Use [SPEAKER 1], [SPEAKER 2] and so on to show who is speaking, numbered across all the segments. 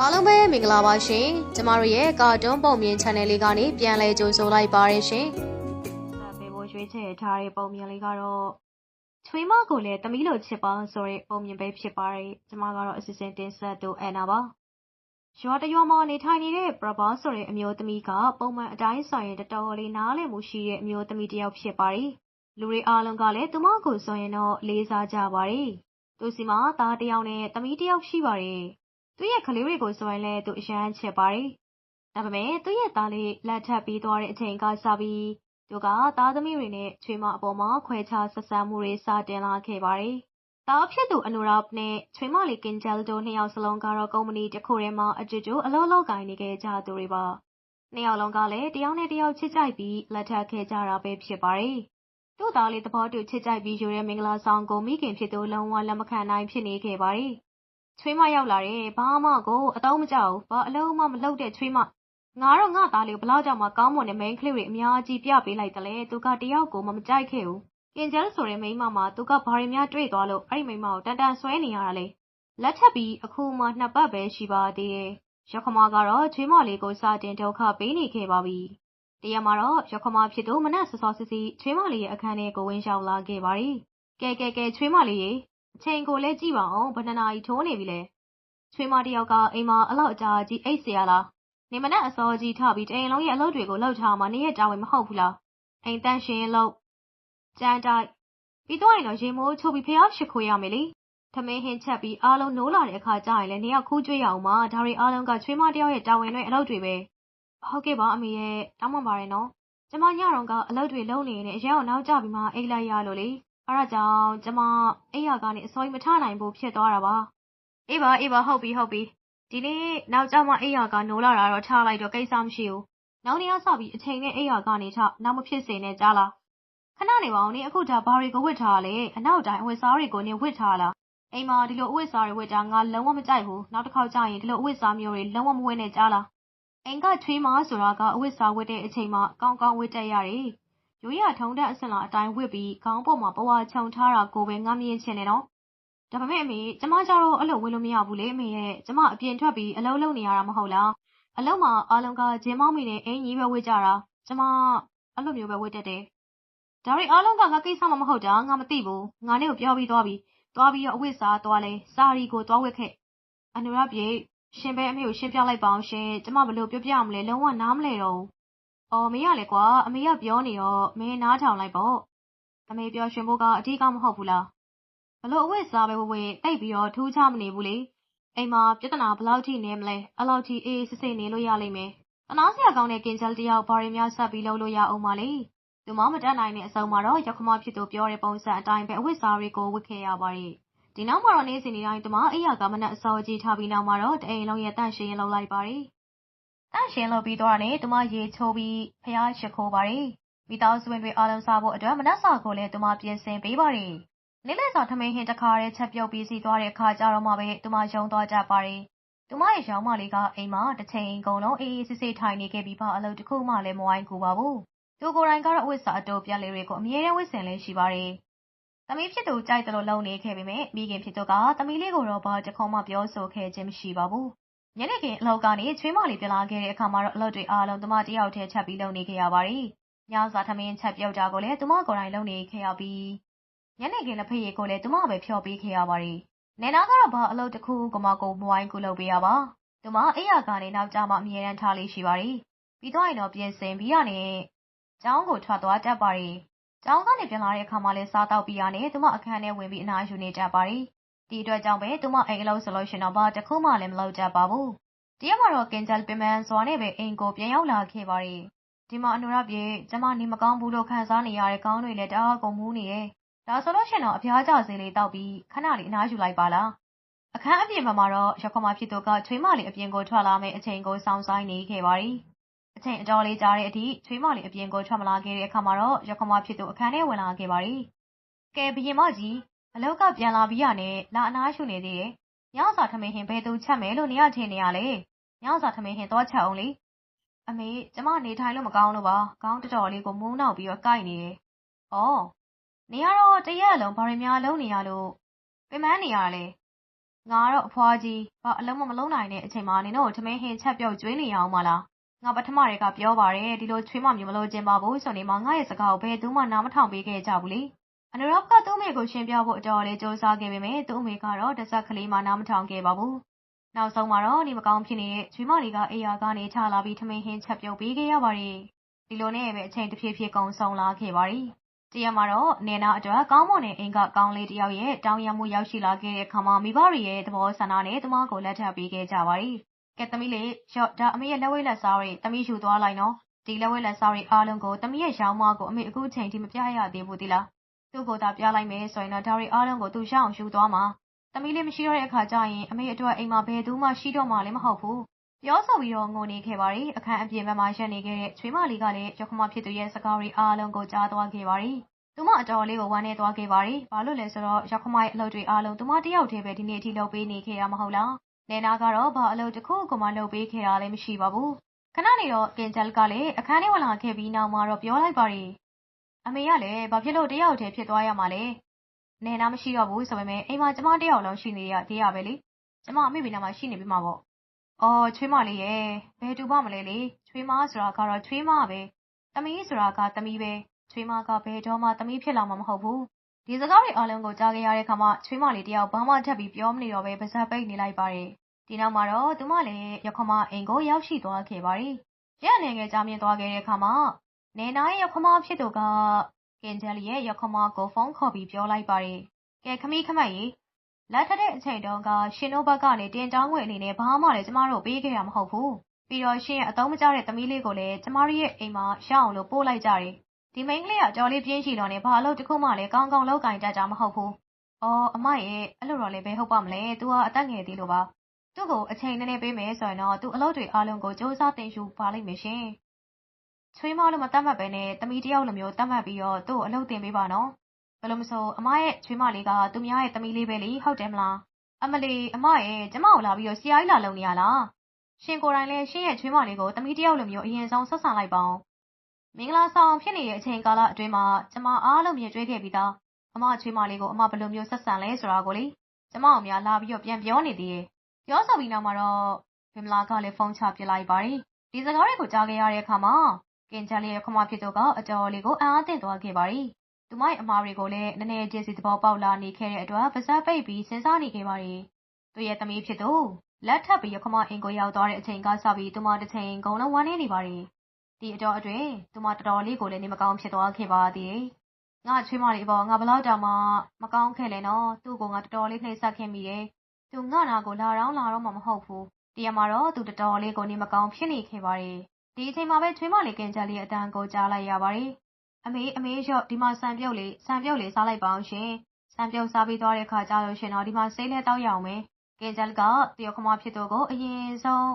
[SPEAKER 1] အားလုံးပဲမင်္ဂလာပါရှင်ကျမတို့ရဲ့ကာတွန်းပုံမြင် channel လေးကနေပြန်လည်ကြိုဆိုလိုက်ပါရရှင်။ဘေဘိုရွှေချယ်ထားတဲ့ပုံမြင်လေးကတော့ချွေးမကိုလည်းတမီးလိုချစ်ပါဆိုတဲ့ပုံမြင်ပဲဖြစ်ပါတယ်။ကျမကတော့အစီအစဉ်တင်ဆက်သူအန်နာပါ။ရွာတရွာမှာနေထိုင်နေတဲ့ပရပါဆိုတဲ့အမျိုးသမီးကပုံမှန်အတိုင်းဆိုရင်တော်တော်လေးနားလည်မှုရှိတဲ့အမျိုးသမီးတစ်ယောက်ဖြစ်ပါတယ်။လူတွေအားလုံးကလည်းသူမကိုဆိုရင်တော့လေးစားကြပါတယ်။သူစီမှာသားတစ်ယောက်နဲ့သမီးတစ်ယောက်ရှိပါတယ်။ သူ့ရဲ့ကလေးတွေကိုဆိုရင်လည်း သူအရမ်းချစ်ပါတယ်။ဒါပေမဲ့ သူ့ရဲ့သားလေးလက်ထပ်ပြီးသွားတဲ့အချိန်ကစပြီး သူက သားသမီးတွေနဲ့ ချွေးမအပေါ်မှာ ခွဲခြားဆက်ဆံမှုတွေ စတင်လာခဲ့ပါတယ်။သားဖြစ်သူအနူရာနဲ့ ချွေးမလေးကင်ဂျယ်တို့ နှစ်ယောက်စလုံးကတော့ ကုမ္ပဏီတစ်ခုထဲမှာအတူတူအလုပ်လုပ်ကိုင်နေခဲ့ကြသူတွေပါ။နှစ်ယောက်လုံးကလည်း တယောက်နဲ့တယောက် ချစ်ကြိုက်ပြီး လက်ထပ်ခဲ့ကြတာပဲ ဖြစ်ပါတယ်။သူ့သားလေး သဘောတူ ချစ်ကြိုက်ပြီးယူတဲ့ မင်္ဂလာဆောင်ကို မိခင်ဖြစ်သူ လုံးဝလက်မခံနိုင် ဖြစ်နေခဲ့ပါတယ် ချွေးမရောက်လာတယ်ဘာမှကိုအတော့မကြောက်ဘာအလုံးမှမလုပ်တဲ့ချွေးမငါတော့ငါသားလေးဘလောက်ကြောင့်မှကောင်းမွန်တဲ့မိန်းကလေးတွေအများကြီးပြပေးလိုက်တယ်လေသူကတယောက်ကိုမှမကြိုက်ခဲ့ဘူးကင်ဂျယ်ဆိုတဲ့မိန်းမမှာသူကဘာတွေများတွေ့သွားလို့အဲ့ဒီမိန်းမကိုတန်တန်ဆွဲနေရတာလေလက်ထပ်ပြီးအခုမှနှစ်ပတ်ပဲရှိပါသေးတယ်ရခမကတော့ချွေးမလေးကိုစတင်ဒုက္ခပေးနေခဲ့ပါပြီတရက်မှာတော့ရခမဖြစ်သူမနက်စောစောစီစီချွေးမလေးရဲ့အခန်းထဲကိုဝင်ရောက်လာခဲ့ပါရီကဲကဲကဲချွေးမလေးရေ အချိန်ကိုလည်း ကြည့်ပါဦး ဘယ်နှစ်နာရီထိုးနေပြီလဲ"ချွေးမတစ်ယောက်က အိမ်မှာ အဲလောက်အကြာကြီး အိပ်စရာလား၊နေမနက်အစောကြီးထပြီး တစ်အိမ်လုံးရဲ့ အလုပ်တွေကို လုပ်ထားရမှာ နေရဲ့တာဝန်မဟုတ်ဘူးလား၊အိမ်သန့်ရှင်းရေးလုပ်၊ကြမ်းတိုက်၊ပြီးသွားရင်တော့ ရေမိုးချိုးပြီး ဘုရားရှိခိုးရမယ်လေ၊ထမင်းဟင်းချက်ပြီး အားလုံးနိုးလာတဲ့အခါကျရင်လည်း နေရခူးကြွေးရဦးမှာ၊ဒါတွေအားလုံးက ချွေးမတစ်ယောက်ရဲ့ တာဝန်နဲ့အလုပ်တွေပဲ"ဟုတ်ကဲ့ပါ အမေရဲ့ တောင်းပန်ပါတယ်နော်။ကျမ ညတုန်းက အလုပ်တွေလုပ်နေရင်းနဲ့ အရမ်းကို နောက်ကျပြီးမှ အိပ်လိုက်ရလို့လေ အဲဒါကြောင့် ကျမ အိယာကနေ အစိုးရမထနိုင်ဘူး ဖြစ်သွားတာပါ အေးပါ အေးပါ ဟုတ်ပြီ ဟုတ်ပြီ ဒီနေ့ နောက်ကျမှ အိယာက နိုးလာတာတော့ ထားလိုက်တော့ ကိစ္စမရှိဘူး နောက်နေ့ကစပြီး အချိန်နဲ့ အိယာကနေထ နောက်မဖြစ်စေနဲ့ ကြားလား ခဏနေပါဦးနင် အခု ဒါ ဘာတွေကို ဝတ်ထားလဲ အနောက်တိုင်း အဝတ်စားတွေကို နင်ဝတ်ထားလား အိမ်မှာ ဒီလို အဝတ်စားတွေဝတ်တာ ငါ လုံးဝမကြိုက်ဘူး နောက်တစ်ခေါက်ကျရင် ဒီလို အဝတ်စားမျိုးတွေ လုံးဝမဝတ်နဲ့ ကြားလား အိမ်က ချွေးမဆိုတာက အဝတ်စားဝတ်တဲ့အချိန်မှာ ကောင်းကောင်း ဝတ်တတ်ရတယ် ရိုးရထုံတဲ့အဆင့်လာအတိုင်းဝစ်ပြီး ခေါင်းပေါ်မှာ ပဝါခြုံထားတာကိုပဲငါမြင်ချင်တယ်နော်။ဒါပေမဲ့ အမေ ကျမကြတော့ အဲ့လိုဝစ်လို့မရဘူးလေအမေရဲ့ ကျမ အပြင်ထွက်ပြီး အလုပ်လုပ်နေရတာ မဟုတ်လား။အလုပ်မှာ အားလုံးက ဂျင်းမောင်းမိနဲ့ အင်ကြီးပဲဝစ်ကြတာ ကျမ အဲ့လိုမျိုးပဲဝစ်တတ်တယ်။ဒါတွေအားလုံးက ငါကိစ္စမှ မဟုတ်တာ ငါမသိဘူး။ငါနဲ့ကို ပြောပြီးသွားပြီ။သွားပြီးတော့ အဝတ်စားသွားလဲ စာရီကို သွားဝတ်ခဲ့။အနုရပြေရှင်ပဲ အမေကို ရှင်းပြလိုက်ပါအောင်ရှင်။ကျမဘလို့ပြောပြမလဲ လုံးဝနားမလဲတော့ဘူး အော်မင်းကလည်းကွာအမေကပြောနေတော့မင်းနားထောင်လိုက်ပေါ့အမေပြောရွှင်ဖို့ကအထီးကမဟုတ်ဘူးလားဘလို့အဝတ်စားပဲဝဝတိတ်ပြီးတော့ထူးခြားမနေဘူးလေအိမ်မှာပြဿနာဘလောက်ထိနေမလဲအဲ့လောက်ထိအေးစစ်စစ်နေလို့ရလိမ့်မယ်တနာစရာကောင်းတဲ့ကင်ဂျယ်တယောက်ဘာတွေများဆက်ပြီးလုပ်လို့ရအောင်ပါလေသူမမတတ်နိုင်တဲ့အစုံမှာတော့ရောက်ခမဖြစ်သူပြောတဲ့ပုံစံအတိုင်းပဲအဝတ်စားတွေကိုဝတ်ခဲ့ရပါတယ်ဒီနောက်မှာတော့နေ့စဉ်နေ့တိုင်းတမအိယာကမနက်အစောကြီးထားပြီးနောက်မှာတော့တအိမ်လုံးရဲ့တန့်ရှင်းလုပ်လိုက်ပါတယ် တန့်ရှင်းလုပ်ပြီးတော့နဲ့ သူမရေချိုးပြီးဖျားရှိခိုးပါတယ်။မိသားစုဝင်တွေအားလုံးစားဖို့အတွက် မနက်စာကိုလည်း သူမပြင်ဆင်ပေးပါတယ်။နေ့လည်စာထမင်းဟင်းတစ်ခါတည်းချက်ပြုတ်ပြီးစီသွားတဲ့အခါကျတော့မှပဲ သူမယုံသွားကြပါတယ်။သူမရဲ့ရောင်းမလေးက အိမ်မှာတစ်ချိန်ကုန်လုံး အေးအေးဆေးဆေးထိုင်နေခဲ့ပြီးပါအလုပ်တစ်ခုမှလည်း မဝိုင်းကူပါဘူး။သူကိုယ်တိုင်ကတော့ အဝတ်စားအတိုးပြက်လေးတွေကို အမြဲတမ်းဝတ်ဆင်လေးရှိပါတယ်။သမီးဖြစ်သူကြိုက်တယ်လို့လုံနေခဲ့ပေမဲ့မိခင်ဖြစ်သူက သမီးလေးကိုတော့ ဘာတခုမှ ပြောဆိုခဲ့ခြင်းမရှိပါဘူး ညနေခင်း အလုပ်ကနေ ချွေးမလေး ပြန်လာခဲ့တဲ့အခါမှာတော့ အလုပ်တွေအားလုံး သူမတယောက်တည်း ချက်ပြီးလုပ်နေခဲ့ရပါတယ်။ညစာထမင်းချက်ပြုတ်တာကိုလည်း သူမကိုယ်တိုင်လုပ်နေခဲ့ရပြီး ညနေခင်း လက်ဖက်ရည်ကိုလည်း သူမပဲဖြော်ပေးခဲ့ရပါတယ်။နေနာကတော့ ဘာအလုပ်တစ်ခုကမှ ကိုမဝိုင်းကူလုပ်ပေးရပါ။သူမ အိယာကနေ နောက်ကျမှ အမြဲတမ်းထားလေးရှိပါတယ်။ပြီးတော့ရင်တော့ ပြင်ဆင်ပြီးရနဲ့ ကျောင်းကို ထွက်သွားတတ်ပါတယ်။ကျောင်းကနေ ပြန်လာတဲ့အခါမှာလည်း စားတော့ပြီးရနဲ့ သူမအခန်းထဲဝင်ပြီး အနားယူနေတတ်ပါတယ် ဒီအတွက်ကြောင့်ပဲ သူမအိမ်အလုပ်ဆိုလို့ရှင်တော့ ဘာတစ်ခုမှလည်း မလုပ်ကြပါဘူး။တရက်မှာတော့ ကင်ဂျယ်ပင်မန်စွာနဲ့ပဲ အိမ်ကို ပြန်ရောက်လာခဲ့ပါတယ်။ဒီမှာ အနုရပြေကျမ နေမကောင်းဘူးလို့ ခံစားနေရတဲ့ကောင်းတွေလည်း တအားကုန်မှုနေရဲ့။ဒါဆိုလို့ရှင်တော့ အဖျားကြစေးလေးတောက်ပြီး ခဏလေး အနားယူလိုက်ပါလား။အခန်းအပြင်မှာတော့ရခမဖြစ်သူက ချွေးမလေး အပြင်ကို ထွက်လာမယ့်အချိန်ကို စောင့်ဆိုင်နေခဲ့ပါတယ်။အချိန်အတော်လေးကြာတဲ့အထိ ချွေးမလေး အပြင်ကို ထွက်မလာခဲ့တဲ့အခါမှာတော့ရခမဖြစ်သူ အခန်းထဲ ဝင်လာခဲ့ပါတယ်။ကဲဘရင်မကြီး အလောက်ကပြန်လာပြီးရနဲ့ လာအနားရှူနေသေးတယ်။ညစာထမင်းဟင်ဘယ်သူချက်မယ်လို့ နေရထင်နေရလဲ။ညစာထမင်းဟင်သွားချက်အောင်လေ။အမေ ကျမနေထိုင်လို့ မကောင်းလို့ပါ။ခေါင်းတော်တော်လေးကိုမုန်းနောက်ပြီးတော့ ကိုက်နေတယ်။အော်နေရတော့ တရက်လုံး ဘာတွေများလုံးနေရလို့ ပင်မနေရလဲ ငါကတော့ အဖွားကြီး ဘာအလုံးမမလုံးနိုင်တဲ့အချိန်မှာ နင်တို့ကို ထမင်းဟင်းချက်ပြုတ်ကျွေးနေရအောင်မလား ငါ ပထမတည်းကပြောပါတယ် ဒီလိုချွေးမမျိုး မလို့ကျင်ပါဘူးဆိုနေမှ ငါရဲ့စကားကို ဘယ်သူမှ နားမထောင်ပေးခဲ့ကြဘူးလေ အနုရောကသူ့အမေကို ရှင်းပြဖို့ အတော်လေးစူးစမ်းခဲ့ပေမဲ့သူ့အမေကတော့ တစ်စက်ကလေးမှ နားမထောင်ခဲ့ပါဘူး နောက်ဆုံးမှာတော့ နေမကောင်းဖြစ်နေတဲ့ ချွေးမလေးကအိယာကနေချလာပြီး ထမင်းဟင်းချက်ပြုတ်ပေးခဲ့ရပါတယ် ဒီလိုနဲ့ပဲ အချိန်တစ်ဖြည်းဖြည်း ကုန်ဆုံးလာခဲ့ပါတယ် တရက်မှာတော့နေနာအတွက် ကောင်းမွန်တဲ့အိမ်က ကောင်းလေးတစ်ယောက်ရဲ့ တောင်းရမှုရောက်ရှိလာခဲ့တဲ့ခါမှာ မိဘတွေရဲ့ သဘောဆန္ဒနဲ့တမကို လက်ထပ်ပေးခဲ့ကြပါတယ်။ကဲ သမီးလေး ရော့ ဒါအမေရဲ့ လက်ဝဲလက်စားတွေ သမီးယူသွားလိုက်နော်။ဒီလက်ဝဲလက်စားတွေအားလုံးကို သမီးရဲ့ရောင်းမကို အမေ အခုချိန်ထိ မပြရသေးဘူးဒီလား။ သူ့ကိုသာပြလိုက်မယ်ဆိုရင်တော့ ဒါတွေအားလုံးကို သူရှောင်းယူသွားမှာ။သမီးလေးမရှိတော့တဲ့အခါကျရင် အမေအတွက် အိမ်မှာ ဘယ်သူမှ ရှိတော့မှလည်း မဟုတ်ဘူး။ပြောဆိုပြီးတော့ငိုနေခဲ့ပါတယ်။အခန်းအပြင်ဘက်မှာရက်နေခဲ့တဲ့ ချွေးမလေးကလည်းရခမဖြစ်သူရဲ့ စကားတွေအားလုံးကို ကြားသွားခဲ့ပါတယ်။သူမ အတော်လေးကို ဝမ်းနေသွားခဲ့ပါတယ်။ဘာလို့လဲဆိုတော့ရခမရဲ့ အလုပ်တွေအားလုံး သူမတယောက်တည်းပဲ ဒီနေ့အထိ လုပ်ပေးနေခဲ့တာ မဟုတ်လား။နေနာကတော့ ဘာအလုပ်တစ်ခုကိုမှ လုပ်ပေးခဲ့တာလည်း မရှိပါဘူး။ခဏနေတော့ ကင်ဂျယ်ကလည်း အခန်းထဲဝင်လာခဲ့ပြီးနောက်မှာတော့ ပြောလိုက်ပါတယ်။ အမေကလည်း ဘာဖြစ်လို့ တယောက်တည်း ဖြစ်သွားရမှာလဲ။နေနာမရှိတော့ဘူးဆိုပေမဲ့အိမ်မှာ ကျမတယောက်လုံးရှိနေရသေးရပဲလေ။ကျမ အမေဘီနာမှာ ရှိနေပြီမှာပေါ့။အော် ချွေးမလေးရဲ့ဘယ်တူပါမလဲလေ။ချွေးမဆိုတာကတော့ ချွေးမပဲ။သမီးဆိုတာက သမီးပဲ။ချွေးမက ဘယ်တော့မှ သမီးဖြစ်လာမှာ မဟုတ်ဘူး။ဒီစကားတွေအားလုံးကို ကြားခဲ့ရတဲ့အခါမှာ ချွေးမလေးတယောက် ဘာမှထပ်ပြီး ပြောမနေတော့ပဲပါဇက်ပိတ်နေလိုက်ပါတယ်။ဒီနောက်မှာတော့ သူမလည်း ရခမအိမ်ကို ရောက်ရှိသွားခဲ့ပါတယ်။ရက်အနေငယ် ကြားမြင်သွားခဲ့တဲ့အခါမှာ နေနိုင်ရခမဖြစ်သူက ကင်ဂျယ်လီရဲ့ရခမကို ဖုန်းခေါ်ပြီး ပြောလိုက်ပါတယ်။ကဲ ခမီးခမတ်ရေလက်ထက်တဲ့အချိန်တုန်းက ရှင်တို့ဘက်ကနေ တင်တောင်းငွေအနေနဲ့ ဘာမှလည်း ကျမတို့ပေးခဲ့ရမဟုတ်ဘူး။ပြီးတော့ ရှင်ရဲ့ အသုံးမကျတဲ့ သမီးလေးကိုလည်း ကျမတို့ရဲ့အိမ်မှာရအောင်လို့ ပို့လိုက်ကြတယ်။ဒီမိန်းကလေးကကြော်လေး ပြင်းချီတော့နေဘာလို့တခုမှလည်း ကောင်းကောင်းလောက်ကင်တတ်ကြမဟုတ်ဘူး။အော် အမရဲ့အဲ့လိုတော့လည်း ဘယ်ဟုတ်ပါမလဲ။ तू ကအသက်ငယ်သေးလို့ပါ။သူ့ကို အချိန်နည်းနည်း ပေးမယ်ဆိုရင်တော့ သူ့အလုပ်တွေအားလုံးကိုစူးစမ်းတင်ယူပါလိမ့်မယ်ရှင်။ ချွေးမလို့မတတ်မှတ်ပဲနဲ့ သမီးတယောက်လိုမျိုးတတ်မှတ်ပြီးတော့ သူ့ကိုအလုပ်တင်ပေးပါနော်။ဘယ်လိုမဆို အမရဲ့ ချွေးမလေးက သူများရဲ့ သမီးလေးပဲလေ ဟုတ်တယ်မလား။အမလီအမရဲ့ကျမကိုလာပြီးတော့ ဆရာကြီးလာလုံနေရလား။ရှင်ကိုယ်တိုင်လည်း ရှင်ရဲ့ချွေးမလေးကို သမီးတယောက်လိုမျိုး အရင်ဆုံး ဆက်ဆံလိုက်ပါအောင်။မင်္ဂလာဆောင်ဖြစ်နေတဲ့ အချိန်ကာလအတွင်းမှာ ကျမ အားလုံးမြင်တွေ့ခဲ့ပြီးသား အမချွေးမလေးကို အမ ဘယ်လိုမျိုး ဆက်ဆံလဲဆိုတာကိုလေ ကျမအောင်များ လာပြီးတော့ ပြန်ပြောနေသေးတယ်။ပြောဆိုပြီးနောက်မှာတော့ဗင်မလာကလည်း ဖုန်းချပစ်လိုက်ပါတယ်။ဒီစကားတွေကို ကြားခဲ့ရတဲ့အခါမှာ ကင်ဂျာလီရဲ့ခမဖြစ်သူက အတော်လေးကို အံ့အားသင့်သွားခဲ့ပါတယ်။သူမရဲ့အမားတွေကိုလည်း နည်းနည်းချင်းစီ သဘောပေါက်လာနေခဲ့တဲ့အတွက် ပါဇက်ပိတ်ပြီး စဉ်းစားနေခဲ့ပါတယ်။သူရဲ့သမီးဖြစ်သူလက်ထပ်ပြီး ခမအင်ကို ရောက်သွားတဲ့အချိန်ကစပြီး သူမတစ်ချိန်ကုန်လုံး ဝမ်းနေနေပါတယ်။ဒီအတော်အတွင်း သူမ တော်တော်လေးကိုလည်း နေမကောင်းဖြစ်သွားခဲ့ပါသေးတယ်။ငါချွေးမလေးပေါ့ငါဘလောက်တောင်မှ မကောင်းခဲ့လဲနော် သူ့ကို ငါ တော်တော်လေး နှိမ့်ဆက်ခဲ့မိတယ်။သူ ငါနာကို လာတော့လာတော့မှမဟုတ်ဘူး။တရားမှာတော့ သူ တော်တော်လေးကို နေမကောင်းဖြစ်နေခဲ့ပါတယ်။ ဒီအချိန်မှာပဲ ချွေးမလေးကင်ဂျာလေးအတန်ကို ကြားလိုက်ရပါတယ်။အမေ အမေရော့ ဒီမှာ ဆန်ပြုတ်လေးဆန်ပြုတ်လေးစားလိုက်ပါအောင်ရှင်။ဆန်ပြုတ်စားပြီးသွားတဲ့အခါကျလို့ရှင်တော့ ဒီမှာ ဆေးလဲတောက်ရအောင်မယ်။ကင်ဂျာလီကတယောခမဖြစ်သူကို အရင်ဆုံး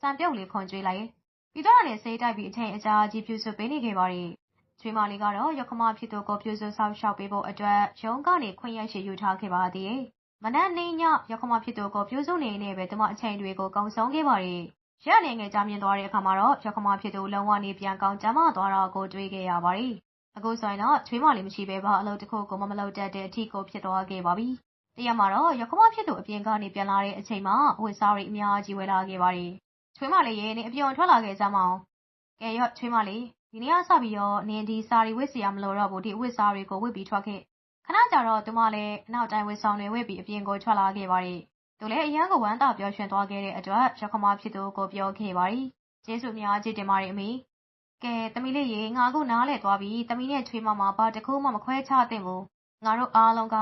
[SPEAKER 1] ဆန်ပြုတ်လေး ခွန်ကျွေးလိုက်။ပြီးတော့လည်းဆေးတိုက်ပြီး အချိန်အကြာကြီး ပြုစုပေးနေခဲ့ပါတယ်။ချွေးမလေးကတော့ရခမဖြစ်သူကို ပြုစုဆောက်ရှောက်ပေးဖို့အတွက် ရုံးကနေ ခွင့်ရရှိယူထားခဲ့ပါသေးတယ်။မနက် နေ့ ညရခမဖြစ်သူကို ပြုစုနေနေပဲ သူမအချိန်တွေကို ကုံဆုံးခဲ့ပါတယ်။ ရက်နေငယ်ကြားမြင်သွားတဲ့အခါမှာတော့ရခမဖြစ်သူ လုံးဝနေပြန်ကောင်းကျမ်းမာသွားတာကို တွေ့ခဲ့ရပါတယ်။အခုဆိုရင်တော့ ချွေးမလေးမရှိပဲဘာအလုပ်တစ်ခုကိုမမလုပ်တတ်တဲ့အထိကို ဖြစ်သွားခဲ့ပါပြီ။တရက်မှာတော့ရခမဖြစ်သူ အပြင်ကနေ ပြန်လာတဲ့အချိန်မှာဝတ်စားတွေ အများကြီးဝယ်လာခဲ့ပါတယ်။ချွေးမလေးရဲ့နေအပြင်ထွက်လာခဲ့ကြမအောင်။ကဲရော့ချွေးမလေး ဒီနေ့ကစပြီးတော့ နင် ဒီစာရီဝတ်စီရမလို့တော့ဘူး ဒီဝတ်စားတွေကို ဝတ်ပြီးထွက်ခဲ့။ခဏကြာတော့ သူမလည်း အနောက်တိုင်းဝတ်ဆောင်တွေဝတ်ပြီး အပြင်ကို ထွက်လာခဲ့ပါတယ်။ သူလည်း အရန်ကို ဝမ်းသာပျော်ရွှင်သွားခဲ့တဲ့အတွက်ရခမဖြစ်သူကို ပြောခဲ့ပါတယ်။ကျေးဇူးများကြီးတင်ပါတယ် အမေ။ကဲ သမီးလေးရေ ငါအခု နားလဲသွားပြီးသမီးနဲ့ ချွေးမမဘာတခုမှ မခွဲခြားသင့်ဘူး။ငါတို့အားလုံးက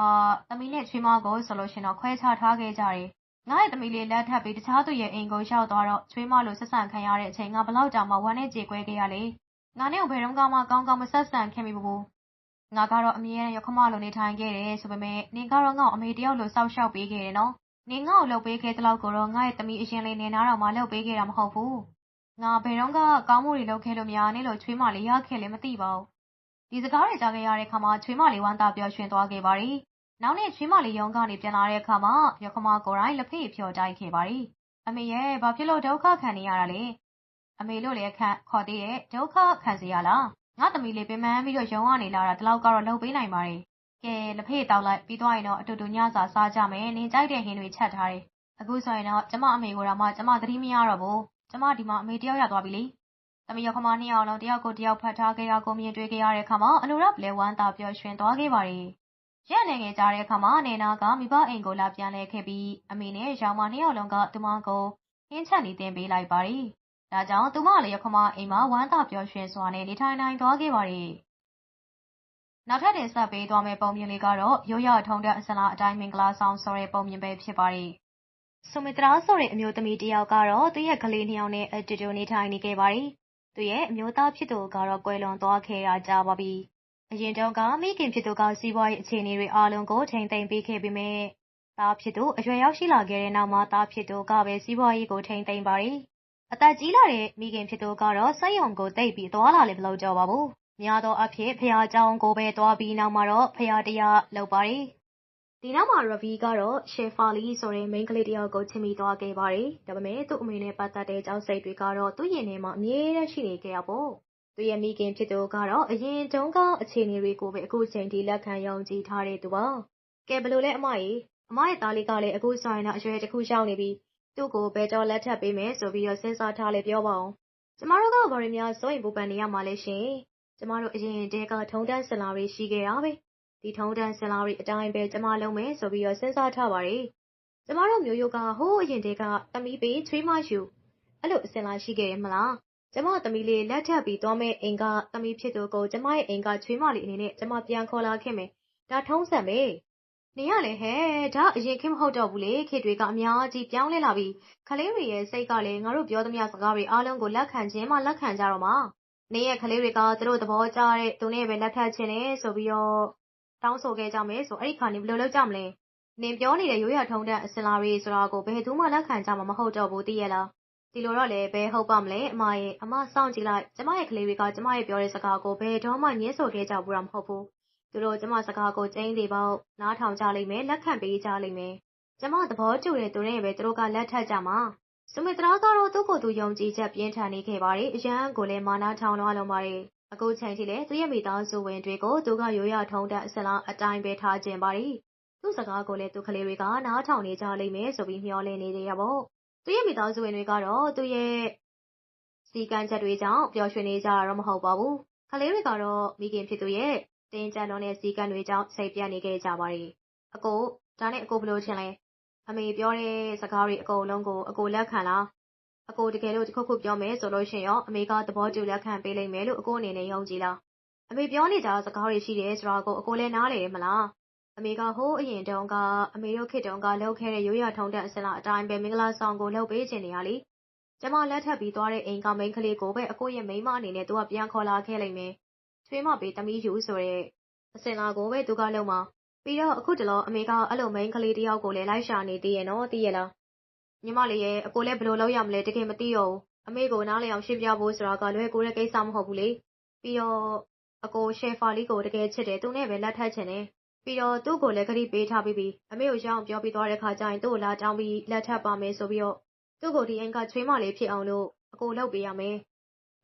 [SPEAKER 1] သမီးနဲ့ ချွေးမကိုဆိုလို့ရှင်တော့ ခွဲခြားထားခဲ့ကြတယ်။ငါရဲ့သမီးလေးလက်ထပ်ပြီး တခြားသူရဲ့အိမ်ကို ရောက်သွားတော့ ချွေးမလို့ဆက်ဆံခံရတဲ့အချိန် ငါဘလောက်တောင်မှ ဝမ်းနဲ့ကြေကွဲခဲ့ရလေ။ငါနဲ့ဘယ်တော့မှ ကောင်းကောင်း မဆက်ဆံခင်မိဘူး။ငါကတော့ အမြဲတမ်းရခမလို နေထိုင်ခဲ့တယ်ဆိုပေမဲ့နင်ကတော့ ငါ့အမေတယောက်လို စောက်ရှောက်ပေးခဲ့တယ်နော်။ နင်ငါ့ကိုလှုပ်ပေးခဲ့တဲ့လောက်ကိုတော့ ငါရဲ့သမီး အရင်လေးနေနာတော့မှလှုပ်ပေးခဲ့တာ မဟုတ်ဘူး။ငါ ဘယ်တော့ကကောင်းမှုတွေ လုပ်ခဲ့လို့များနေလို့ချွေးမလေး ရခဲ့လည်းမသိပါဘူး။ဒီစကားတွေကြားခဲ့ရတဲ့အခါမှာ ချွေးမလေး ဝမ်းသာပျော်ရွှင်သွားခဲ့ပါတယ်။နောက်နေ့ ချွေးမလေး ရုံးကနေ ပြန်လာတဲ့အခါမှာရခမကိုယ်တိုင် လက်ဖေးဖြော်တိုက်ခဲ့ပါတယ်။အမေရဲ့ ဘာဖြစ်လို့ ဒုက္ခခံနေရတာလဲ။အမေလို့လည်းခံခေါ်သေးတဲ့ဒုက္ခခံစေရလား။ငါသမီးလေး ပင်ပန်းပြီးတော့ရုံးကနေလာတာ ဒီလောက်ကတော့လှုပ်ပေးနိုင်ပါတယ် ကဲ လက်ဖေးတောက်လိုက် ပြီးသွားရင်တော့ အတူတူ ညစာစားကြမယ် နင်ကြိုက်တဲ့ဟင်းတွေ ချက်ထားတယ် အခုဆိုရင်တော့ ကျမအမေကိုတော့မှ ကျမ သတိမရတော့ဘူး ကျမ ဒီမှာ အမေတယောက် ရသွားပြီလေ သမီးရောက်ခမနှစ်ယောက်လုံး တယောက်ကိုတယောက်ဖတ်ထားခဲ့ရကို မြင်တွေ့ခဲ့ရတဲ့အခါမှာအလိုရပလဲဝမ်းသာပျော်ရွှင်သွားခဲ့ပါတယ် ရက်နေငယ်ကြတဲ့အခါမှာနေနာက မိဘအိမ်ကို လာပြန်လဲခဲ့ပြီး အမေနဲ့ရောင်မနှစ်ယောက်လုံးက သူမကို ဟင်းချက်နေတင်ပေးလိုက်ပါတယ် ဒါကြောင့် သူမလည်းရောက်ခမအိမ်မှာ ဝမ်းသာပျော်ရွှင်စွာနဲ့ နေထိုင်နိုင်သွားခဲ့ပါတယ် နောက်ထပ်တင်ဆက်ပေးသွားမယ့် ပုံမြင်လေးကတော့ ရိုးရထုံတဲ့အစလားအတိုင်း မင်္ဂလာဆောင်ဆိုတဲ့ ပုံမြင်ပဲဖြစ်ပါတယ်။ဆုမတရာဆိုတဲ့ အမျိုးသမီးတစ်ယောက်ကတော့ သူ့ရဲ့ကလေးနှစ်ယောက်နဲ့ အတူတူနေထိုင်နေခဲ့ပါတယ်။သူရဲ့အမျိုးသားဖြစ်သူကတော့ ကွယ်လွန်သွားခဲ့တာကြာပါပြီ။အရင်တုန်းက မိခင်ဖြစ်သူက စီးပွားရေးအခြေအနေတွေအားလုံးကို ထိမ့်သိမ်းပေးခဲ့ပေမဲ့သားဖြစ်သူ အရွယ်ရောက်ရှိလာခဲ့တဲ့နောက်မှာ သားဖြစ်သူကပဲ စီးပွားရေးကို ထိမ့်သိမ်းပါတယ်။အသက်ကြီးလာတဲ့ မိခင်ဖြစ်သူကတော့စိတ်ယုံကိုတိတ်ပြီးသွားလာလည်း မလုပ်ကြပါဘူး။ များသောအားဖြင့် ဘုရားကျောင်းကိုပဲသွားပြီးနောက်မှာတော့ ဘုရားတရားလုပ်ပါတယ်။ဒီနောက်မှာ Ravi ကတော့ Shefali ဆိုတဲ့ မိန်းကလေးတယောက်ကို ချစ်မိသွားခဲ့ပါတယ်။ဒါပေမဲ့ သူ့အမေနဲ့ပတ်သက်တဲ့ ကြောက်စိတ်တွေကတော့ သူ့ရင်ထဲမှာ အမြဲတမ်းရှိနေခဲ့တာပေါ့။သူ့ရဲ့မိခင်ဖြစ်သူကတော့ အရင်တုန်းက အခြေအနေတွေကိုပဲ အခုချိန်ထိ လက်ခံယုံကြည်ထားတဲ့သူပါ။ကဲ ဘယ်လိုလဲ အမရေ၊အမရဲ့သားလေးကလည်း အခုဆိုရင်တော့ အရွယ်တခုရောက်နေပြီ၊သူ့ကို ဘယ်တော့ လက်ထပ်ပေးမယ်ဆိုပြီးတော့ စဉ်းစားထားလဲ ပြောပါဦး။ကျမတို့က ဘာတွေများ စိုးရိမ်ပူပန်နေရမှာလဲရှင် ကျမတို့ အရင်တည်းကထုံတန်းစင်လာတွေ ရှိခဲ့တာပဲ။ဒီထုံတန်းစင်လာတွေအတိုင်းပဲ ကျမလုံးမယ်ဆိုပြီးတော့စဉ်းစားထားပါတယ်။ကျမတို့မျိုးရိုးက ဟိုးအရင်တည်းကသမီးပေး ချွေးမရှိအဲ့လိုအစင်လာ ရှိခဲ့တယ်မလား။ကျမသမီးလေးလက်ထပ်ပြီးသွားမဲ့အိမ်က သမီးဖြစ်သူကို ကျမရဲ့အိမ်က ချွေးမလေးအနေနဲ့ ကျမ ပြန်ခေါ်လာခဲ့မယ်။ဒါထုံးစံပဲ။နေရလေဟဲ့ ဒါအရင်ခင်မဟုတ်တော့ဘူးလေ ခေတွေက အများကြီး ပြောင်းလဲလာပြီးခလေးတွေရဲ့ စိတ်ကလည်း ငါတို့ပြောသမျှစကားတွေ အားလုံးကို လက်ခံခြင်းမှ လက်ခံကြတော့မှာ နေရဲ့ကလေးတွေက သူတို့သဘောကျတဲ့သူနဲ့ပဲ လက်ထပ်ခြင်းနဲ့ဆိုပြီးတော့ တောင်းဆိုခဲ့ကြမယ်ဆို အဲ့ဒီခါနေဘယ်လိုလုပ်ကြမလဲ နင်ပြောနေတဲ့ ရိုးရထုံတဲ့အစင်လာတွေဆိုတာကို ဘယ်သူမှ လက်ခံကြမှာ မဟုတ်တော့ဘူး သိရဲ့လား ဒီလိုတော့လည်း ဘယ်ဟုတ်ပါမလဲအမရဲ့အမ စောင့်ကြည့်လိုက် ကျမရဲ့ကလေးတွေက ကျမရဲ့ပြောတဲ့စကားကို ဘယ်တော့မှညှင်းဆိုခဲ့ကြဘူးတာ မဟုတ်ဘူး သူတို့ ကျမစကားကို ကျင်းသေးပေါ့နားထောင်ကြလိမ့်မယ် လက်ခံပေးကြလိမ့်မယ် ကျမ သဘောတူတဲ့သူနဲ့ပဲ သူတို့က လက်ထပ်ကြမှာ စုမိတရာကတော့ သူ့ကိုယ်သူ ယုံကြည်ချက် ပြင်းထန်နေခဲ့ပါတယ်။အရန်ကိုလည်း မာနာထောင်လွှားလုံးပါတယ်။အခုချိန်ထိလည်း သူ့ရဲ့ မိသားစုဝင်တွေကို သူက ရိုးရထုံးတဲ့အစလားအတိုင်းပဲ ထားခြင်းပါတယ်။သူ့စကားကိုလည်း သူကလေးတွေက နားထောင်နေကြလိမ့်မယ်ဆိုပြီး မျှော်လင့်နေကြရပေါ့။သူ့ရဲ့ မိသားစုဝင်တွေကတော့ သူ့ရဲ့စီကံချက်တွေကြောင့် ပျော်ရွှင်နေကြတာတော့ မဟုတ်ပါဘူး။ကလေးတွေကတော့ မိခင်ဖြစ်သူရဲ့ တင်းကြပ်လွန်တဲ့စီကံတွေကြောင့် စိတ်ပြတ်နေခဲ့ကြပါတယ်။အကို ဒါနဲ့ အကို ဘယ်လိုထင်လဲ အမေပြောတဲ့စကားတွေအကုန်လုံးကိုအကိုလက်ခံလားအကိုတကယ်လို့တစ်ခုခုပြောမယ်ဆိုလို့ရှိရင်ရောအမေကသဘောတူလက်ခံပေးလိမ့်မယ်လို့အကိုအနေနဲ့ယုံကြည်လားအမေပြောနေကြစကားတွေရှိတယ်ဆိုတာကိုအကိုလည်းနားလည်တယ်မလားအမေကဟိုးအရင်တုန်းကအမေတို့ခေတ်တုန်းကလုပ်ခဲ့တဲ့ရိုးရာထုံးတဲ့အစလားအတိုင်းပဲမင်္ဂလာဆောင်ကိုလုပ်ပေးခြင်းနေရလေကျမလက်ထပ်ပြီးသွားတဲ့အိမ်ကမိန်းကလေးကိုပဲအကိုရဲ့မိန်းမအနေနဲ့သူကပြန်ခေါ်လာခဲ့လိမ့်မယ်ချွေးမပေးသမီးယူဆိုတဲ့အစင်လာကိုပဲသူကလုံးမှာ ပြီးတော့ အခုတလော အမေက အဲ့လို မိန်းကလေးတယောက်ကိုလည်း လိုက်ရှာနေသေးရဲ့နော် သိရလား ညီမလေးရဲ့အကိုလည်း ဘယ်လိုလုပ်ရမလဲ တကယ်မသိတော့ဘူး အမေကို နားလည်အောင် ရှင်းပြဖို့ဆိုတာက လွယ်ကူတဲ့ကိစ္စမဟုတ်ဘူးလေ ပြီးတော့ အကိုရှယ်ဖာလီကို တကယ်ချစ်တယ် သူနဲ့ပဲ လက်ထပ်ချင်တယ် ပြီးတော့ သူ့ကိုလည်းခရီးပေးထားပြီးပြီ အမေကိုရအောင် ပြောပြီးသွားတဲ့ခါကျရင် သူ့ကိုလာတောင်းပြီး လက်ထပ်ပါမယ်ဆိုပြီးတော့ သူ့ကို ဒီအိမ်က ချွေးမလေးဖြစ်အောင်လို့ အကိုလုပ်ပေးရမယ်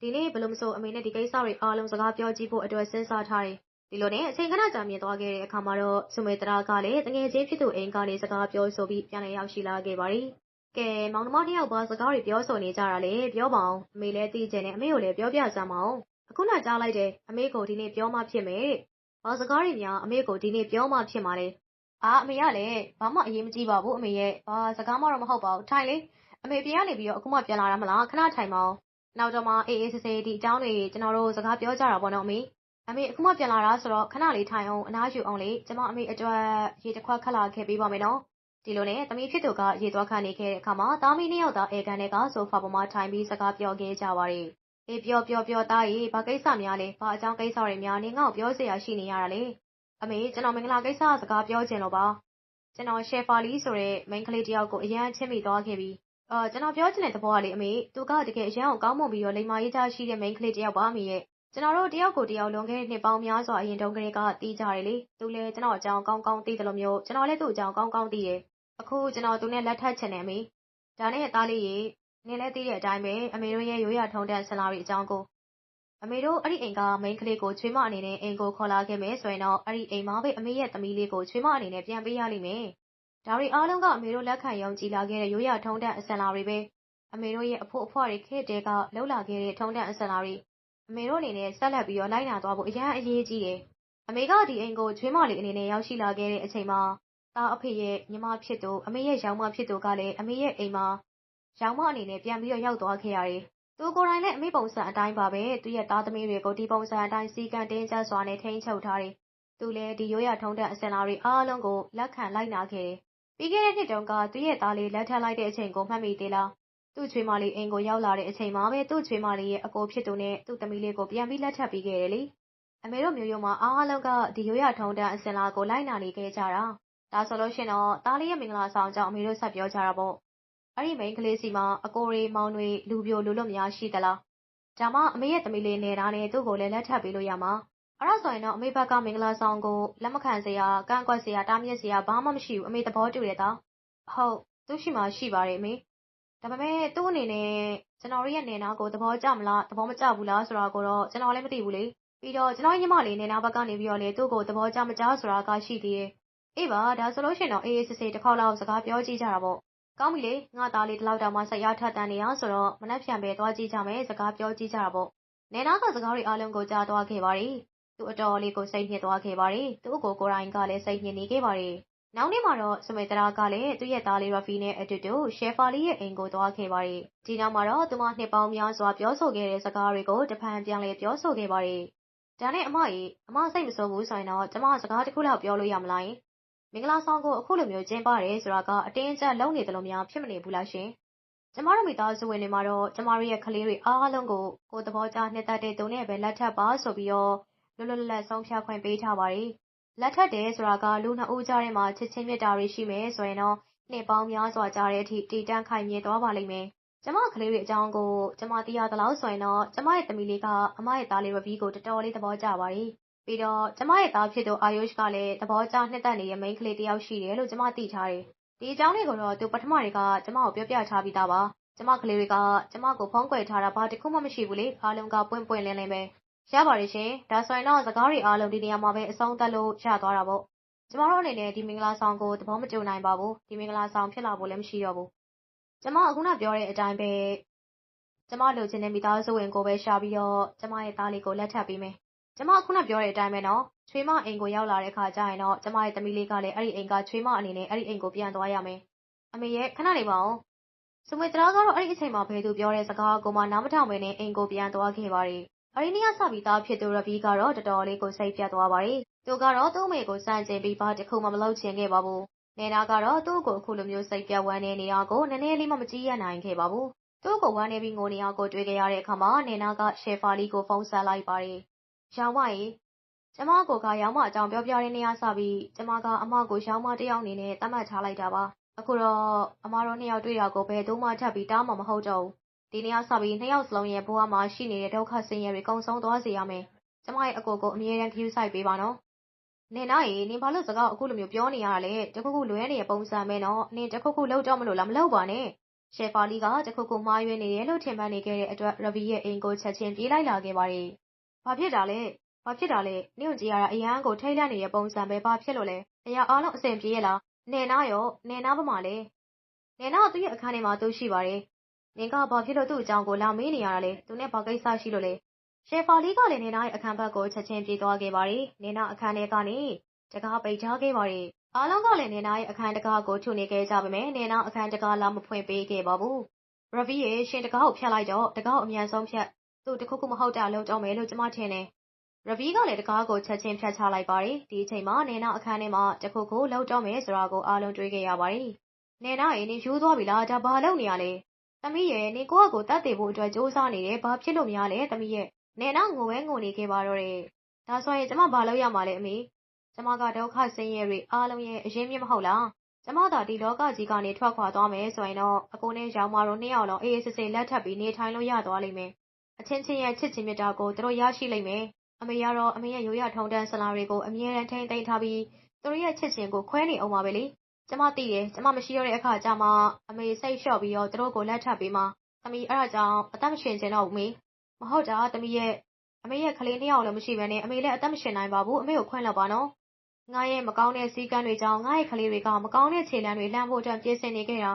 [SPEAKER 1] ဒီနေ့ ဘယ်လိုမဆို အမေနဲ့ ဒီကိစ္စတွေအားလုံး စကားပြောကြည့်ဖို့အတွက် စဉ်းစားထားတယ် ဒီလိုနဲ့ အချိန်ခဏကြာမြင့်သွားခဲ့တဲ့အခါမှာတော့စုမေတရာကလည်းတငယ်ချင်းဖြစ်သူအိမ်ကနေ စကားပြောဆိုပြီး ပြန်လည်ရောက်ရှိလာခဲ့ပါတယ်။ကဲ မောင်နှမနှစ်ယောက်ပါစကားတွေ ပြောဆိုနေကြတာလေပြောပါအောင်အမေလည်းသိချင်တယ် အမေကိုလည်း ပြောပြစမ်းပါအောင်အခုနကြားလိုက်တယ် အမေကို ဒီနေ့ပြောမှဖြစ်မယ်တဲ့။ဘာစကားတွေများ အမေကို ဒီနေ့ပြောမှဖြစ်မှာလဲ။အာ အမေကလည်း ဘာမှအရေးမကြီးပါဘူးအမေရဲ့ ဘာစကားမှတော့ မဟုတ်ပါဘူး ထိုင်လေ အမေပြန်ကနေပြီးတော့ အခုမှပြန်လာတာမလား ခဏထိုင်ပါအောင်နောက်တော့မှ အေးအေးဆေးဆေး ဒီအကြောင်းတွေ ကျွန်တော်တို့ စကားပြောကြတာပေါ့နော်အမေ အမေအခုမှပြန်လာတာဆိုတော့ခဏလေးထိုင်အောင်အနားယူအောင်လေကျမအမေအတွက်ရေတစ်ခွက်ခက်လာခဲ့ပေးပါမယ်နော်ဒီလိုနဲ့သမီးဖြစ်သူကရေသွားခန့်နေခဲ့တဲ့အခါမှာသားမီးနှစ်ယောက်သားအေကန်နဲ့ကဆိုဖာပေါ်မှာထိုင်ပြီးစကားပြောခဲ့ကြပါရဲ့အေးပြောပြောပြောသားရေဘာကိစ္စများလဲဘာအကြောင်းကိစ္စတွေများနေငါ့ကိုပြောစရာရှိနေရတာလေအမေကျွန်တော်မင်္ဂလာကိစ္စစကားပြောချင်လို့ပါကျွန်တော်ရှယ်ဖာလီဆိုတဲ့မိန်းကလေးတယောက်ကိုအရန်ချင်းမိသွားခဲ့ပြီးအော်ကျွန်တော်ပြောချင်တဲ့သဘောကလေအမေသူကတကယ်အရန်ကိုကောင်းမွန်ပြီးတော့လိမ္မာရေးချရှိတဲ့မိန်းကလေးတယောက်ပါအမေရဲ့ ကျွန်တော်တို့ တယောက်ကိုတယောက် လွန်ခဲ့တဲ့ နှစ်ပေါင်းများစွာ အရင်တုန်းကတည်းက သိကြတယ်လေ သူလည်း ကျွန်တော်အကြောင်း ကောင်းကောင်းသိတယ်လို့မျိုး ကျွန်တော်လည်း သူ့အကြောင်း ကောင်းကောင်းသိတယ် အခု ကျွန်တော် သူနဲ့ လက်ထပ်ချင်တယ် အမေ ဒါနဲ့ သားလေးရေ နင်လည်း သိတဲ့အတိုင်းပဲ အမေတို့ရဲ့ ရိုးရာထုံးတမ်းဆလာရီအကြောင်းကို အမေတို့ အဲ့ဒီအိမ်က မိန်းကလေးကို ချွေးမအနေနဲ့ အိမ်ကို ခေါ်လာခဲ့မယ်ဆိုရင်တော့ အဲ့ဒီအိမ်မှာပဲ အမေရဲ့ သမီးလေးကို ချွေးမအနေနဲ့ ပြန်ပေးရလိမ့်မယ်။ဒါတွေအားလုံးက အမေတို့ လက်ခံယုံကြည်လာခဲ့တဲ့ ရိုးရာထုံးတမ်း အစဉ်လာတွေပဲ။အမေတို့ရဲ့ အဖို့အဖွားတွေ ခေတ်တည်းကလှုပ်လာခဲ့တဲ့ ထုံးတမ်းအစဉ်လာတွေ အမေတို့အနေနဲ့ဆက်လက်ပြီးတော့လိုက်နာသွားဖို့အရန်အရေးကြီးတယ်။အမေကဒီအိမ်ကိုချွေးမလေးအနေနဲ့ရောက်ရှိလာခဲ့တဲ့အချိန်မှာသားအဖေရဲ့ညီမဖြစ်သူအမေရဲ့ရောင်မဖြစ်သူကလည်းအမေရဲ့အိမ်မှာရောင်မအနေနဲ့ပြန်ပြီးတော့ရောက်သွားခဲ့ရတယ်။သူကိုယ်တိုင်လည်းအမေပုံစံအတိုင်းပါပဲသူ့ရဲ့သားသမီးတွေကိုဒီပုံစံအတိုင်းစီကံတင်းကျပ်စွာနဲ့ထိန်းချုပ်ထားတယ်။သူလည်းဒီရိုးရာထုံးတမ်းအစဉ်လာတွေအားလုံးကိုလက်ခံလိုက်နာခဲ့တယ်။ပြီးခဲ့တဲ့နှစ်တုန်းကသူ့ရဲ့သားလေးလက်ထပ်လိုက်တဲ့အချိန်ကိုမှတ်မိသေးလား။ သူ့ချွေးမလေး အိမ်ကိုရောက်လာတဲ့အချိန်မှာပဲ သူ့ချွေးမလေးရဲ့ အကိုဖြစ်သူနဲ့ သူ့သမီးလေးကို ပြန်ပြီး လက်ထပ်ပေးခဲ့တယ်လေ။အမေတို့မျိုးရိုးမှာ အားလုံးက ဒီရိုးရာထုံးတမ်းအစဉ်လာကို လိုက်နာနေခဲ့ကြတာ။ဒါဆိုလို့ရှိရင်တော့ သားလေးရဲ့ မင်္ဂလာဆောင်ကြောင့်အမေတို့ ဆက်ပြောကြတာပေါ့။အဲ့ဒီမိန်းကလေးစီမှာ အကိုတွေ မောင်တွေ လူပြိုလူလွတ်များ ရှိသလား။ဒါမှ အမေရဲ့သမီးလေးနေတာနဲ့ သူ့ကိုလည်း လက်ထပ်ပေးလို့ရမှာ။အဲ့ဒါဆိုရင်တော့ အမေဘက်က မင်္ဂလာဆောင်ကို လက်မခံစရာ ကန့်ကွက်စရာ တားမြစ်စရာ ဘာမှမရှိဘူး အမေ သဘောတူတယ် သား။ဟုတ် သူရှိမှရှိပါတယ် အမေ။ ဒါပေမဲ့ သူ့အနေနဲ့ ကျွန်တော်ရဲ့နေနာကို သဘောကျမလား သဘောမကျဘူးလား ဆိုတာကိုတော့ ကျွန်တော်လည်း မသိဘူးလေ။ပြီးတော့ ကျွန်တော်ညီမလေးနေနာဘက်ကနေပြီးတော့လေသူ့ကို သဘောကျမကျ ဆိုတာက ရှိသေးတယ်။အေးပါ ဒါဆိုလို့ရှိရင်တော့ အေးအေးဆေးဆေး တစ်ခေါက်လောက် စကားပြောကြည့်ကြတာပေါ့။ကောင်းပြီလေ ငါသားလေး ဒီလောက်တောင်မှ စိတ်အားထက်သန်နေရဆိုတော့ မနှက်ဖြန်ပဲ သွားကြည့်ကြမယ် စကားပြောကြည့်ကြတာပေါ့။နေနာကစကားတွေအားလုံးကို ကြားသွားခဲ့ပါတယ်။သူ အတော်လေးကို စိတ်ညစ်သွားခဲ့ပါတယ်။သူ့ကိုကိုယ်တိုင်ကလည်း စိတ်ညစ်နေခဲ့ပါတယ်။ နောက်နေ့မှာတော့စမေတရာကလည်း သူ့ရဲ့သားလေးရဖီနဲ့အတူတူရှယ်ဖာလီရဲ့အိမ်ကို သွားခဲ့ပါတယ်။ဒီနောက်မှာတော့ သူမ နှစ်ပေါင်းများစွာ ပြောဆိုခဲ့တဲ့စကားတွေကို တဖန် ပြန်လည်ပြောဆိုခဲ့ပါတယ်။ဒါနဲ့ အမကြီးအမ စိတ်မဆိုးဘူးဆိုရင်တော့ ကျမ စကားတစ်ခုလောက် ပြောလို့ရမလား။မင်္ဂလာဆောင်ကို အခုလိုမျိုး ကျင်းပတယ်ဆိုတာက အတင်းအကျပ် လုပ်နေတယ်လို့များ ဖြစ်မနေဘူးလားရှင်။ကျမတို့ မိသားစုဝင်တွေမှာတော့ ကျမတို့ရဲ့ ကလေးတွေအားလုံးကို ကိုယ်သဘောကျ နှစ်သက်တဲ့သူနဲ့ပဲ လက်ထပ်ပါဆိုပြီးတော့ လွတ်လွတ်လပ်လပ် ဆုံးဖြတ်ခွင့်ပေးထားပါတယ်။ လက်ထပ်တယ်ဆိုတာက လူနှစ်ဦးကြားထဲမှာ ချစ်ချင်းမြတ်တာတွေ ရှိမယ်ဆိုရင်တော့ နှစ်ပေါင်းများစွာကြာတဲ့အထိ တည်တံ့ခိုင်မြဲသွားပါလိမ့်မယ်။ကျမ ကလေးတွေအကြောင်းကို ကျမ သိရသလောက်ဆိုရင်တော့ ကျမရဲ့သမီးလေးက အမရဲ့သားလေးရဘီကို တော်တော်လေး သဘောကျပါတယ်။ပြီးတော့ ကျမရဲ့သားဖြစ်သူအာယုရှ်ကလည်း သဘောကျနှစ်သက်နေတဲ့ မိန်းကလေးတစ်ယောက်ရှိတယ်လို့ ကျမ သိထားတယ်။ဒီအကြောင်းလေးကိုတော့ သူ ပထမတွေကကျမကို ပြောပြထားပြီးသားပါ။ကျမ ကလေးတွေက ကျမကို ဖုံးကွယ်ထားတာ ဘာတစ်ခုမှ မရှိဘူးလေ။အားလုံးက ပွင့်ပွင့်လင်းလင်းပဲ။ ရပါတယ်ရှင်။ဒါဆိုရင်တော့ စကားတွေအားလုံး ဒီနေရာမှာပဲ အဆုံးသတ်လို့ ရသွားတာပေါ့။ကျမတို့အနေနဲ့ ဒီမင်္ဂလာဆောင်ကို သဘောမတူနိုင်ပါဘူး။ဒီမင်္ဂလာဆောင် ဖြစ်လာဖို့လည်း မရှိတော့ဘူး။ကျမအခုနပြောတဲ့အတိုင်းပဲ ကျမလိုချင်တဲ့ မိသားစုဝင်ကိုပဲ ရှာပြီးတော့ ကျမရဲ့သားလေးကို လက်ထပ်ပေးမယ်။ကျမ ခုနပြောတဲ့အတိုင်းပဲနော်။ချွေးမအိမ်ကို ရောက်လာတဲ့အခါကျရင်တော့ ကျမရဲ့ သမီးလေးကလည်း အဲ့ဒီအိမ်က ချွေးမအနေနဲ့ အဲ့ဒီအိမ်ကို ပြန်သွားရမယ်။အမေရဲ့ ခဏနေပါဦး။စုမွေတရာကတော့ အဲ့ဒီအချိန်မှာ ဘယ်သူပြောတဲ့စကားကိုမှ နားမထောင်ဘဲနဲ့ အိမ်ကို ပြန်သွားခဲ့ပါတယ်။ အဲ့ဒီနေ့ကစပြီးသားဖြစ်သူရဗီကတော့ တော်တော်လေးကို စိတ်ပြတ်သွားပါတယ်။သူကတော့ သူ့အမေကိုစန့်ကျင်ပြီး ဘာတစ်ခုမှ မလုပ်ချင်ခဲ့ပါဘူး။နေနာကတော့ သူ့ကို အခုလိုမျိုး စိတ်ပြတ်ဝမ်းနေနေတာကို နည်းနည်းလေးမှ မကြည့်ရနိုင်ခဲ့ပါဘူး။သူ့ကို ဝမ်းနေပြီးငိုနေအောင်ကို တွေ့ကြရတဲ့အခါမှာနေနာကရှယ်ဖာလီကို ဖုန်းဆက်လိုက်ပါတယ်။ရောင်မရေ ကျမကိုကရောင်မအကြောင်းပြောပြတဲ့နေရာစပြီး ကျမက အမကိုရောင်မတယောက်အနေနဲ့ သတ်မှတ်ထားလိုက်တာပါ။အခုတော့ အမတို့နှစ်ယောက်တွေ့တာကို ဘယ်သူမှ ထပ်ပြီး တားမှာ မဟုတ်တော့ဘူး။ ဒီနေ့ကစပြီး နှစ်ယောက်စလုံးရဲ့ဘဝမှာရှိနေတဲ့ ဒုက္ခဆင်းရဲတွေ ကုန်ဆုံးသွားစေရမယ်။ကျမရဲ့အကိုကို အမြဲတမ်း ဂရုစိုက်ပေးပါနော်။နင်နာရေ နင်ဘာလို့ စကားအခုလိုမျိုး ပြောနေရတာလဲ။တခုခု လွဲနေတဲ့ပုံစံပဲနော်။နင်တခုခု လုပ်တော့မလို့လား မလုပ်ပါနဲ့။ရှယ်ဖာလီကတခုခု မှားယွင်းနေတယ်လို့ ထင်မှတ်နေခဲ့တဲ့အတွက်ရဗီရဲ့အိမ်ကို ချက်ချင်းပြေးလိုက်လာခဲ့ပါတယ်။ဘာဖြစ်တာလဲ။ဘာဖြစ်တာလဲ။နင့်ကိုကြည့်ရတာ အရန်ကို ထိတ်လန့်နေတဲ့ပုံစံပဲ။ဘာဖြစ်လို့လဲ။အရာအားလုံး အဆင်ပြေရဲ့လား။နင်နာရော။နင်နာဘမှာလဲ။နင်နာကသူ့ရဲ့အခန်းထဲမှာ သူရှိပါတယ်။ နင်ကဘာဖြစ်လို့သူ့အကြောင်းကိုလာမေးနေရတာလဲ။သူနဲ့ဘာကိစ္စရှိလို့လဲ။ရှယ်ဖာလီကလည်းနင်နာရဲ့အခန်းဘက်ကိုချက်ချင်းပြေးသွားခဲ့ပါတယ်။နင်နာအခန်းထဲကနေတကားပိတ်ထားခဲ့ပါတယ်။အားလုံးကလည်းနင်နာရဲ့အခန်းတကားကိုထုနေခဲ့ကြပေမဲ့နင်နာအခန်းတကားလာမဖွင့်ပေးခဲ့ပါဘူး။ရဗီရေရှင်တကားကိုဖျက်လိုက်တော့တကားကိုအမြန်ဆုံးဖျက်။သူတခုခုမဟုတ်တာလုပ်တော့မယ်လို့ကျမထင်တယ်။ရဗီကလည်းတကားကိုချက်ချင်းဖျက်ချလိုက်ပါတယ်။ဒီအချိန်မှာနင်နာအခန်းထဲမှာတခုခုလုပ်တော့မယ်ဆိုတာကိုအားလုံးတွေးခဲ့ရပါတယ်။နင်နာရေနင်ယူသွားပြီလားဒါဘာလုပ်နေရလဲ။ သမီးရဲ့နင်ကိုယ့်အကိုတတ်သိဖို့အတွက်စူးစမ်းနေတယ် ဘာဖြစ်လို့များလဲ သမီးရဲ့ နင်နာငိုပဲငိုနေခဲ့ပါတော့တယ်။ဒါဆိုရင် ကျမ ဘာလုပ်ရမှာလဲအမေ။ကျမက ဒုက္ခဆင်းရဲတွေ အားလုံးရဲ့ အရင်းမြစ် မဟုတ်လား။ကျမသာ ဒီလောကကြီးကနေ ထွက်ခွာသွားမယ်ဆိုရင်တော့ အကိုနဲ့ရောင်မတို့ နှစ်ယောက်လုံး အေးအေးဆေးဆေး လက်ထပ်ပြီး နေထိုင်လို့ ရသွားလိမ့်မယ်။အချင်းချင်းရဲ့ ချစ်ချင်းမြတ်တာကို သူတို့ ရရှိလိမ့်မယ်။အမေကတော့ အမေရဲ့ ရိုးရာထုံးတမ်းစလာတွေကို အမြဲတမ်း ထိန်းသိမ်းထားပြီး သူတို့ရဲ့ ချစ်ချင်းကို ခွဲနေအောင်ပါပဲလေ။ ကျမသိတယ်။ကျမ မရှိတော့တဲ့အခါကျမှ အမေစိတ်လျှော့ပြီးတော့ သူတို့ကို လက်ထပ်ပေးမှာ။သမီး အဲ့ဒါကြောင့် အသက်မရှင်ချင်တော့ဘူး မေ။မဟုတ်တာ သမီးရဲ့ အမေရဲ့ ကလေး နှစ်ယောက်လည်း မရှိဘဲနဲ့ အမေလည်း အသက်မရှင်နိုင်ပါဘူး အမေကို ခွင့်လွှတ်ပါနော် ငါရဲ့ မကောင်းတဲ့စီးကမ်းတွေကြောင့် ငါရဲ့ ကလေးတွေက မကောင်းတဲ့ခြေလမ်းတွေ လှမ်းဖို့အတွက် ပြင်ဆင်နေခဲ့တာ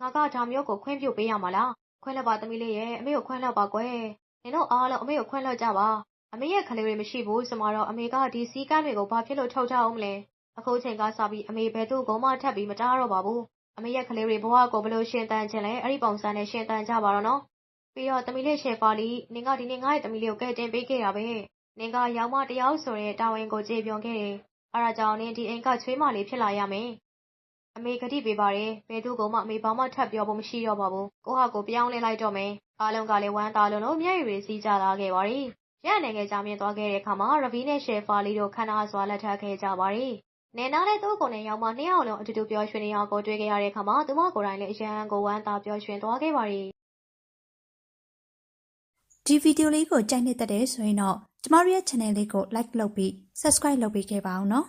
[SPEAKER 1] ငါက ဒါမျိုးကို ခွင့်ပြုပေးရမှာလား ခွင့်လွှတ်ပါ သမီးလေးရဲ့အမေကို ခွင့်လွှတ်ပါကွယ် နင်တို့အားလုံး အမေကို ခွင့်လွှတ်ကြပါ အမေရဲ့ ကလေးတွေ မရှိဘူးဆိုမှတော့ အမေက ဒီစီးကမ်းတွေကို ဘာဖြစ်လို့ ထုတ်ထားအောင်မလဲ အခုချိန်ကစပြီး အမေ ဘယ်သူ့ကိုမှ ထပ်ပြီး မတားတော့ပါဘူး အမေရဲ့ ကလေးတွေ ဘဝကို ဘယ်လိုရှင်သန်ခြင်းလဲ အဲ့ဒီပုံစံနဲ့ ရှင်သန်ကြပါတော့နော် ပြီးတော့ သမီးလေးရှယ်ပါလီနင်က ဒီနေ့ ငါ့ရဲ့သမီးလေးကိုကဲတင်ပေးခဲ့တာပဲ နင်ကရောင်မတယောက်ဆိုတဲ့ တာဝန်ကို ကျေပွန်ခဲ့တယ် အဲ့ဒါကြောင့် နင် ဒီအိမ်က ချွေးမလေး ဖြစ်လာရမယ် အမေ ကတိပေးပါတယ် ဘယ်သူကမှ အမေ ဘာမှ ထပ်ပြောဖို့ မရှိတော့ပါဘူး ကိုဟာကိုပြောင်းလဲလိုက်တော့မယ် အားလုံးကလည်း ဝမ်းသာလုံးလုံးမျက်ရည်တွေစီးကြလာခဲ့ပါတယ်ရန်နယ်ငယ် ကြာမြင့်သွားခဲ့တဲ့အခါမှာရဗီနဲ့ရှယ်ဖာလီတို့ခန္ဓာစွာ လက်ထပ်ခဲ့ကြပါတယ် နေနာတဲ့ သူ့ကိုယ်နဲ့ရောက်မှနှစ်ယောက်လုံး အတူတူပျော်ရွှင်နေအောင်ကို တွေ့ခဲ့ရတဲ့အခါမှာ သူမကိုယ်တိုင်လည်း အရန်ကို ဝမ်းသာပျော်ရွှင်သွားခဲ့ပါတယ်
[SPEAKER 2] ဒီဗီဒီယိုလေးကို ကြိုက်နေတဲ့တဲ့ဆိုရင်တော့ ကျမတို့ရဲ့ channel လေးကို like လုပ်ပြီး subscribe လုပ်ပေးခဲ့ပါအောင်နော်